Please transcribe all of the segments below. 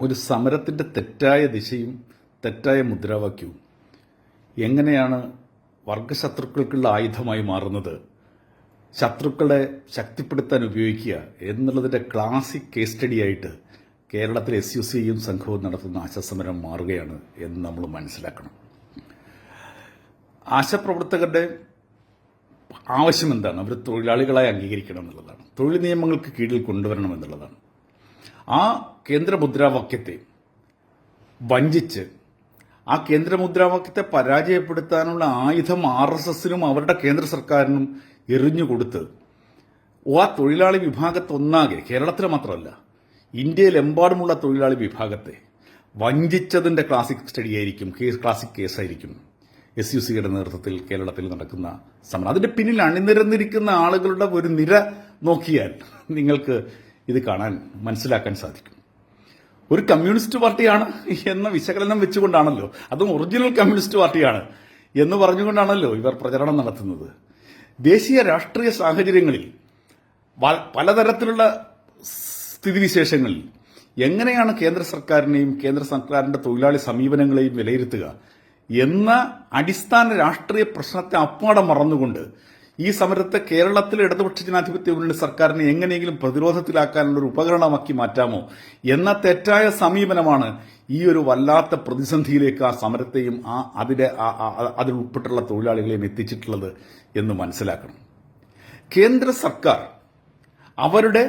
ഒരു സമരത്തിന്റെ തെറ്റായ ദിശയും തെറ്റായ മുദ്രാവാക്യവും. എങ്ങനെയാണ് വർഗശത്രുക്കൾക്കുള്ള ആയുധമായി മാറുന്നത്? ശത്രുക്കളെ ശക്തിപ്പെടുത്താൻ ഉപയോഗിക്കുക എന്നുള്ളതിന്റെ ക്ലാസിക് കേസ് സ്റ്റഡിയായിട്ട് കേരളത്തിൽ എസ് യു സിയും സംഘവും നടത്തുന്ന ആശാസമരം മാറുകയാണ് എന്ന് നമ്മൾ മനസ്സിലാക്കണം. ആശാപ്രവർത്തകരുടെ ആവശ്യം എന്താണ്? അവർ തൊഴിലാളികളായി അംഗീകരിക്കണം എന്നുള്ളതാണ്. തൊഴിൽ നിയമങ്ങൾക്ക് കീഴിൽ കൊണ്ടുവരണം എന്നുള്ളതാണ്. ആ കേന്ദ്ര മുദ്രാവാക്യത്തെ വഞ്ചിച്ച് ആ കേന്ദ്ര മുദ്രാവാക്യത്തെ പരാജയപ്പെടുത്താനുള്ള ആയുധം ആർ എസ് എസിനും അവരുടെ കേന്ദ്ര സർക്കാരിനും എറിഞ്ഞുകൊടുത്ത് ആ തൊഴിലാളി വിഭാഗത്തൊന്നാകെ കേരളത്തിൽ മാത്രമല്ല ഇന്ത്യയിലെമ്പാടുമുള്ള തൊഴിലാളി വിഭാഗത്തെ വഞ്ചിച്ചതിന്റെ ക്ലാസിക് സ്റ്റഡി ആയിരിക്കും കേസ് ക്ലാസിക് കേസായിരിക്കും എസ് യു സിയുടെ നേതൃത്വത്തിൽ കേരളത്തിൽ നടക്കുന്ന സമരം. അതിന്റെ പിന്നിൽ അണിനിരന്നിരിക്കുന്ന ആളുകളുടെ ഒരു നിര നോക്കിയാൽ നിങ്ങൾക്ക് ഇത് കാണാൻ മനസ്സിലാക്കാൻ സാധിക്കും. ഒരു കമ്മ്യൂണിസ്റ്റ് പാർട്ടിയാണ് എന്ന വിശകലനം വെച്ചുകൊണ്ടാണല്ലോ അതും ഒറിജിനൽ കമ്മ്യൂണിസ്റ്റ് പാർട്ടിയാണ് എന്ന് പറഞ്ഞുകൊണ്ടാണല്ലോ ഇവർ പ്രചരണം നടത്തുന്നത്. ദേശീയ രാഷ്ട്രീയ സാഹചര്യങ്ങളിൽ പലതരത്തിലുള്ള സ്ഥിതിവിശേഷങ്ങളിൽ എങ്ങനെയാണ് കേന്ദ്ര സർക്കാരിനെയും കേന്ദ്ര സർക്കാരിന്റെ തൊഴിലാളി സമീപനങ്ങളെയും വിലയിരുത്തുക എന്ന അടിസ്ഥാന രാഷ്ട്രീയ പ്രശ്നത്തെ അപ്പാടെ മറന്നുകൊണ്ട് ഈ സമരത്തെ കേരളത്തിലെ ഇടതുപക്ഷ ജനാധിപത്യ മുന്നണി സർക്കാരിനെ എങ്ങനെയെങ്കിലും പ്രതിരോധത്തിലാക്കാനുള്ള ഒരു ഉപകരണമാക്കി മാറ്റാമോ എന്ന തെറ്റായ സമീപനമാണ് ഈ ഒരു വല്ലാത്ത പ്രതിസന്ധിയിലേക്ക് ആ സമരത്തെയും ആ അതിലെ അതിൽ ഉൾപ്പെട്ടുള്ള തൊഴിലാളികളെയും എത്തിച്ചിട്ടുള്ളത് എന്ന് മനസ്സിലാക്കണം. കേന്ദ്ര സർക്കാർ അവരുടെ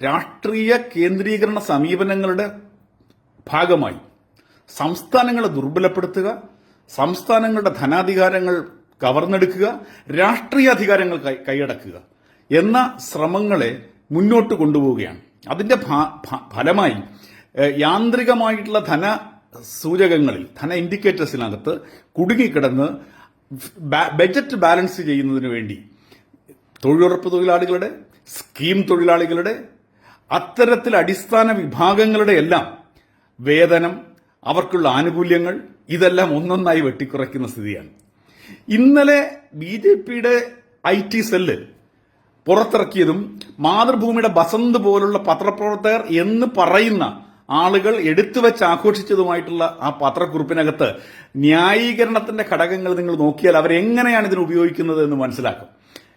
രാഷ്ട്രീയ കേന്ദ്രീകരണ സമീപനങ്ങളുടെ ഭാഗമായി സംസ്ഥാനങ്ങളെ ദുർബലപ്പെടുത്തുക സംസ്ഥാനങ്ങളുടെ ധനാധികാരങ്ങൾ കവർന്നെടുക്കുക രാഷ്ട്രീയ അധികാരങ്ങൾ കൈയടക്കുക എന്ന ശ്രമങ്ങളെ മുന്നോട്ട് കൊണ്ടുപോവുകയാണ്. അതിന്റെ ഫലമായി യാന്ത്രികമായിട്ടുള്ള ധന സൂചകങ്ങളിൽ ധന ഇൻഡിക്കേറ്റേഴ്സിനകത്ത് കുടുങ്ങിക്കിടന്ന് ബജറ്റ് ബാലൻസ് ചെയ്യുന്നതിന് വേണ്ടി തൊഴിലുറപ്പ് തൊഴിലാളികളുടെ സ്കീം തൊഴിലാളികളുടെ അത്തരത്തിൽ അടിസ്ഥാന വിഭാഗങ്ങളുടെ എല്ലാം വേതനം അവർക്കുള്ള ആനുകൂല്യങ്ങൾ ഇതെല്ലാം ഒന്നൊന്നായി വെട്ടിക്കുറയ്ക്കുന്ന സ്ഥിതിയാണ്. ഇന്നലെ ബി ജെ പിയുടെ ഐ ടി സെല്ല് പുറത്തിറക്കിയതും മാതൃഭൂമിയുടെ ബസന്ത് പോലുള്ള പത്രപ്രവർത്തകർ എന്ന് പറയുന്ന ആളുകൾ എടുത്തു വെച്ച് ആഘോഷിച്ചതുമായിട്ടുള്ള ആ പത്രക്കുറിപ്പിനകത്ത് ന്യായീകരണത്തിന്റെ ഘടകങ്ങൾ നിങ്ങൾ നോക്കിയാൽ അവരെങ്ങനെയാണ് ഇതിന് ഉപയോഗിക്കുന്നത് എന്ന് മനസ്സിലാക്കും.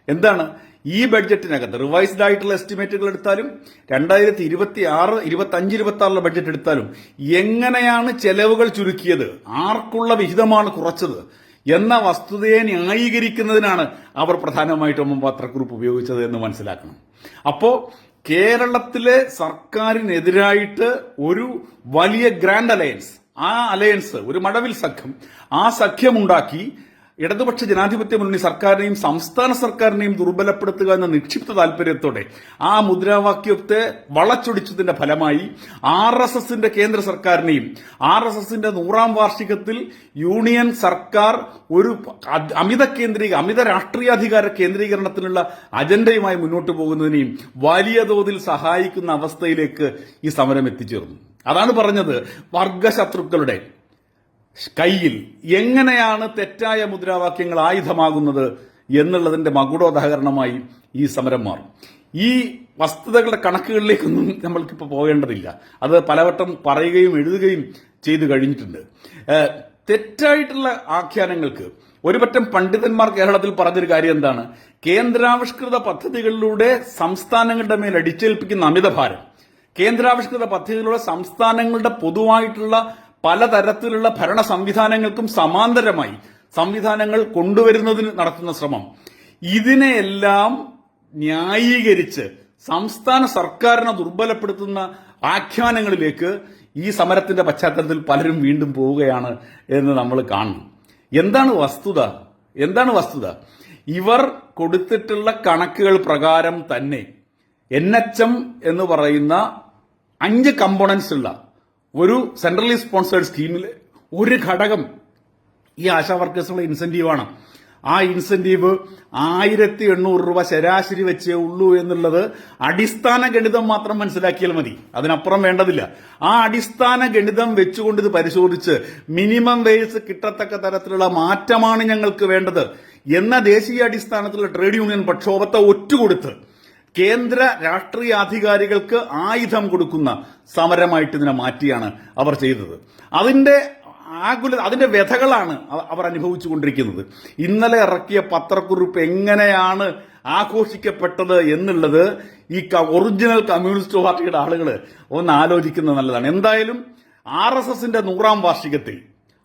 എന്താണ്? ഈ ബഡ്ജറ്റിനകത്ത് റിവൈസ്ഡ് ആയിട്ടുള്ള എസ്റ്റിമേറ്റുകൾ എടുത്താലും രണ്ടായിരത്തി ഇരുപത്തി ആറ് ഇരുപത്തി അഞ്ച് ഇരുപത്തി ആറിലെ ബഡ്ജറ്റ് എടുത്താലും എങ്ങനെയാണ് ചെലവുകൾ ചുരുക്കിയത്? ആർക്കുള്ള വിഹിതമാണ് കുറച്ചത്? എന്ന വസ്തുതയെ ന്യായീകരിക്കുന്നതിനാണ് അവർ പ്രധാനമായിട്ടും പത്രക്കുറിപ്പ് ഉപയോഗിച്ചത് എന്ന് മനസ്സിലാക്കണം. അപ്പോൾ കേരളത്തിലെ സർക്കാരിനെതിരായിട്ട് ഒരു വലിയ ഗ്രാൻഡ് അലയൻസ് ആ അലയൻസ് ഒരു മടവിൽ സഖ്യം ആ സഖ്യമുണ്ടാക്കി ഇടതുപക്ഷ ജനാധിപത്യ മുന്നണി സർക്കാരിനെയും സംസ്ഥാന സർക്കാരിനെയും ദുർബലപ്പെടുത്തുക എന്ന നിക്ഷിപ്ത താല്പര്യത്തോടെ ആ മുദ്രാവാക്യത്തെ വളച്ചൊടിച്ചതിന്റെ ഫലമായി ആർ എസ് എസിന്റെ കേന്ദ്ര സർക്കാരിനെയും ആർ എസ് എസിന്റെ നൂറാം വാർഷികത്തിൽ യൂണിയൻ സർക്കാർ ഒരു അമിത കേന്ദ്രീക അമിത രാഷ്ട്രീയാധികാര കേന്ദ്രീകരണത്തിനുള്ള അജണ്ടയുമായി മുന്നോട്ട് പോകുന്നതിനെയും വലിയ തോതിൽ സഹായിക്കുന്ന അവസ്ഥയിലേക്ക് ഈ സമരം എത്തിച്ചേർന്നു. അതാണ് പറഞ്ഞത് വർഗശത്രുക്കളുടെ കയ്യിൽ എങ്ങനെയാണ് തെറ്റായ മുദ്രാവാക്യങ്ങൾ ആയുധമാകുന്നത് എന്നുള്ളതിന്റെ മകുടോദാഹരണമായി ഈ സമരം മാറും. ഈ വസ്തുതകളുടെ കണക്കുകളിലേക്കൊന്നും നമ്മൾക്കിപ്പോൾ പോകേണ്ടതില്ല. അത് പലവട്ടം പറയുകയും എഴുതുകയും ചെയ്തു കഴിഞ്ഞിട്ടുണ്ട്. തെറ്റായിട്ടുള്ള ആഖ്യാനങ്ങൾക്ക് ഒരുപറ്റം പണ്ഡിതന്മാർ കേരളത്തിൽ പറഞ്ഞൊരു കാര്യം എന്താണ്? കേന്ദ്രാവിഷ്കൃത പദ്ധതികളിലൂടെ സംസ്ഥാനങ്ങളുടെ മേൽ അടിച്ചേൽപ്പിക്കുന്ന അമിതഭാരം കേന്ദ്രാവിഷ്കൃത പദ്ധതികളിലൂടെ സംസ്ഥാനങ്ങളുടെ പൊതുവായിട്ടുള്ള പലതരത്തിലുള്ള ഭരണ സംവിധാനങ്ങൾക്കും സമാന്തരമായി സംവിധാനങ്ങൾ കൊണ്ടുവരുന്നതിന് നടത്തുന്ന ശ്രമം. ഇതിനെയെല്ലാം ന്യായീകരിച്ച് സംസ്ഥാന സർക്കാരിനെ ദുർബലപ്പെടുത്തുന്ന ആഖ്യാനങ്ങളിലേക്ക് ഈ സമരത്തിന്റെ പശ്ചാത്തലത്തിൽ പലരും വീണ്ടും പോവുകയാണ് എന്ന് നമ്മൾ കാണുന്നു. എന്താണ് വസ്തുത? എന്താണ് വസ്തുത? ഇവർ കൊടുത്തിട്ടുള്ള കണക്കുകൾ പ്രകാരം തന്നെ എൻ എച്ച് എം എന്ന് പറയുന്ന അഞ്ച് കമ്പോണൻസ് ഉള്ള ഒരു സെൻട്രലി സ്പോൺസേഡ് സ്കീമിൽ ഒരു ഘടകം ഈ ആശാ വർക്കേഴ്സുള്ള ഇൻസെന്റീവാണ് ആ ഇൻസെന്റീവ് ആയിരത്തി എണ്ണൂറ് രൂപ ശരാശരി വെച്ചേ ഉള്ളൂ എന്നുള്ളത് അടിസ്ഥാന ഗണിതം മാത്രം മനസ്സിലാക്കിയാൽ മതി. അതിനപ്പുറം വേണ്ടതില്ല. ആ അടിസ്ഥാന ഗണിതം വെച്ചുകൊണ്ട് ഇത് പരിശോധിച്ച് മിനിമം വേജ് കിട്ടത്തക്ക തരത്തിലുള്ള മാറ്റമാണ് ഞങ്ങൾക്ക് വേണ്ടത്. എന്ന ദേശീയ അടിസ്ഥാനത്തിലുള്ള ട്രേഡ് യൂണിയൻ പ്രക്ഷോഭത്തെ ഒറ്റുകൊടുത്ത് കേന്ദ്ര രാഷ്ട്രീയ അധികാരികൾക്ക് ആയുധം കൊടുക്കുന്ന സമരമായിട്ട് ഇതിനെ മാറ്റിയാണ് അവർ ചെയ്തത്. അതിന്റെ ആകുല അതിന്റെ വ്യഥകളാണ് അവർ അനുഭവിച്ചു കൊണ്ടിരിക്കുന്നത്. ഇന്നലെ ഇറക്കിയ പത്രക്കുറിപ്പ് എങ്ങനെയാണ് ആഘോഷിക്കപ്പെട്ടത് എന്നുള്ളത് ഈ ഒറിജിനൽ കമ്മ്യൂണിസ്റ്റ് പാർട്ടിയുടെ ആളുകൾ ഒന്ന് ആലോചിക്കുന്നത് നല്ലതാണ്. എന്തായാലും ആർ എസ് എസിന്റെ നൂറാം വാർഷികത്തിൽ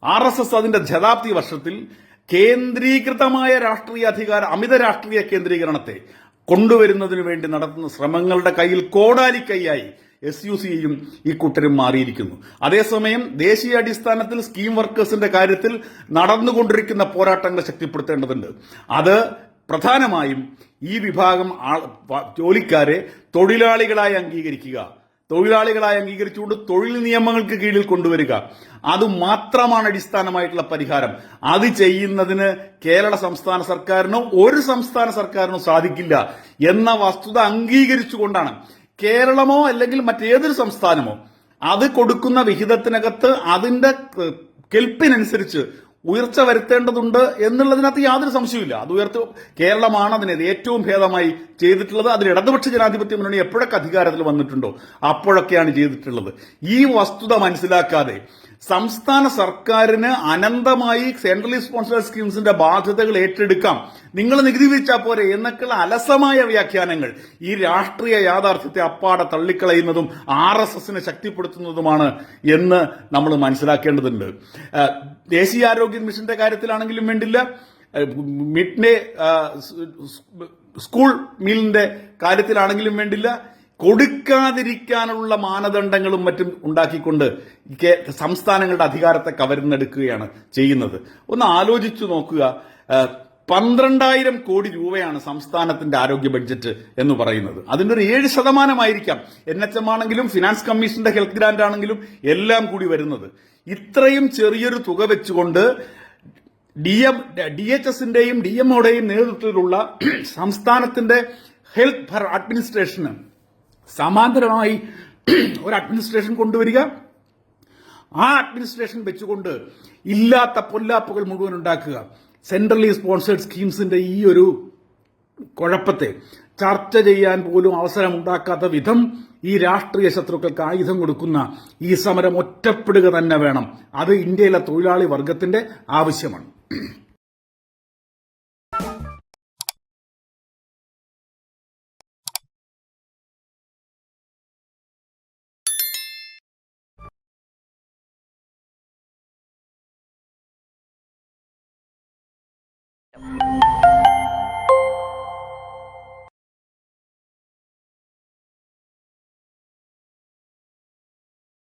ആർ എസ് എസ് അതിന്റെ ശതാബ്ദി വർഷത്തിൽ കേന്ദ്രീകൃതമായ രാഷ്ട്രീയ അധികാര അമിത രാഷ്ട്രീയ കേന്ദ്രീകരണത്തെ കൊണ്ടുവരുന്നതിനു വേണ്ടി നടത്തുന്ന ശ്രമങ്ങളുടെ കയ്യിൽ കോടാലിക്കൈയായി എസ് യു സിയും ഈ കൂട്ടരും മാറിയിരിക്കുന്നു. അതേസമയം ദേശീയ അടിസ്ഥാനത്തിൽ സ്കീം വർക്കേഴ്സിന്റെ കാര്യത്തിൽ നടന്നുകൊണ്ടിരിക്കുന്ന പോരാട്ടങ്ങൾ ശക്തിപ്പെടുത്തേണ്ടതുണ്ട്. അത് പ്രധാനമായും ഈ വിഭാഗം ജോലിക്കാരെ തൊഴിലാളികളായി അംഗീകരിക്കുക തൊഴിലാളികളായി അംഗീകരിച്ചുകൊണ്ട് തൊഴിൽ നിയമങ്ങൾക്ക് കീഴിൽ കൊണ്ടുവരിക. അത് മാത്രമാണ് അടിസ്ഥാനമായിട്ടുള്ള പരിഹാരം. അത് ചെയ്യുന്നതിന് കേരള സംസ്ഥാന സർക്കാരിനോ ഒരു സംസ്ഥാന സർക്കാരിനോ സാധിക്കില്ല എന്ന വസ്തുത അംഗീകരിച്ചുകൊണ്ടാണ്. കേരളമോ അല്ലെങ്കിൽ മറ്റേതൊരു സംസ്ഥാനമോ അത് കൊടുക്കുന്ന വിഹിതത്തിനകത്ത് അതിന്റെ കെൽപ്പിനനുസരിച്ച് ഉയർച്ച വരുത്തേണ്ടതുണ്ട് എന്നുള്ളതിനകത്ത് യാതൊരു സംശയമില്ല അത് ഉയർത്ത് കേരളമാണ് അതിനെ ഏറ്റവും ഭേദമായി ചെയ്തിട്ടുള്ളത്. അതിൽ ഇടതുപക്ഷ ജനാധിപത്യ മുന്നണി എപ്പോഴൊക്കെ അധികാരത്തിൽ വന്നിട്ടുണ്ടോ അപ്പോഴൊക്കെയാണ് ചെയ്തിട്ടുള്ളത്. ഈ വസ്തുത മനസ്സിലാക്കാതെ സംസ്ഥാന സർക്കാരിന് അനന്തമായി സെൻട്രലി സ്പോൺസർ സ്കീംസിന്റെ ബാധ്യതകൾ ഏറ്റെടുക്കാം നിങ്ങൾ നികുതി വിരിച്ചാൽ പോരെ എന്നൊക്കെയുള്ള അലസമായ വ്യാഖ്യാനങ്ങൾ ഈ രാഷ്ട്രീയ യാഥാർത്ഥ്യത്തെ അപ്പാടെ തള്ളിക്കളയുന്നതും ആർ എസ് എസിനെ ശക്തിപ്പെടുത്തുന്നതുമാണ് എന്ന് നമ്മൾ മനസ്സിലാക്കേണ്ടതുണ്ട്. ദേശീയ ആരോഗ്യ മിഷന്റെ കാര്യത്തിലാണെങ്കിലും വേണ്ടില്ല. മിഡ് ഡേ സ്കൂൾ മീലിന്റെ കാര്യത്തിലാണെങ്കിലും വേണ്ടില്ല. കൊടുക്കാതിരിക്കാനുള്ള മാനദണ്ഡങ്ങളും മറ്റും ഉണ്ടാക്കിക്കൊണ്ട് സംസ്ഥാനങ്ങളുടെ അധികാരത്തെ കവരുന്നെടുക്കുകയാണ് ചെയ്യുന്നത്. ഒന്ന് ആലോചിച്ചു നോക്കുക. പന്ത്രണ്ടായിരം കോടി രൂപയാണ് സംസ്ഥാനത്തിന്റെ ആരോഗ്യ ബഡ്ജറ്റ് എന്ന് പറയുന്നത്. അതിന്റെ ഒരു ഏഴ് ശതമാനമായിരിക്കാം എൻ എച്ച് എം ആണെങ്കിലും ഫിനാൻസ് കമ്മീഷന്റെ ഹെൽത്ത് ഗ്രാന്റ് ആണെങ്കിലും എല്ലാം കൂടി വരുന്നത്. ഇത്രയും ചെറിയൊരു തുക വെച്ചുകൊണ്ട് ഡി എം ഡി എച്ച് എസിന്റെയും ഡി എംഒയുടെയും നേതൃത്വത്തിലുള്ള സംസ്ഥാനത്തിന്റെ ഹെൽത്ത് ഫർ അഡ്മിനിസ്ട്രേഷന് സമാന്തരമായി ഒരു അഡ്മിനിസ്ട്രേഷൻ കൊണ്ടുവരിക. ആ അഡ്മിനിസ്ട്രേഷൻ വെച്ചുകൊണ്ട് ഇല്ലാത്ത പൊല്ലാപ്പുകൾ മുഴുവൻ ഉണ്ടാക്കുക. സെൻട്രലി സ്പോൺസേഡ് സ്കീംസിന്റെ ഈ ഒരു കുഴപ്പത്തെ ചർച്ച ചെയ്യാൻ പോലും അവസരമുണ്ടാക്കാത്ത വിധം ഈ രാഷ്ട്രീയ ശത്രുക്കൾക്ക് ആയുധം കൊടുക്കുന്ന ഈ സമരം ഒറ്റപ്പെടുക തന്നെ വേണം. അത് ഇന്ത്യയിലെ തൊഴിലാളി വർഗത്തിന്റെ ആവശ്യമാണ്.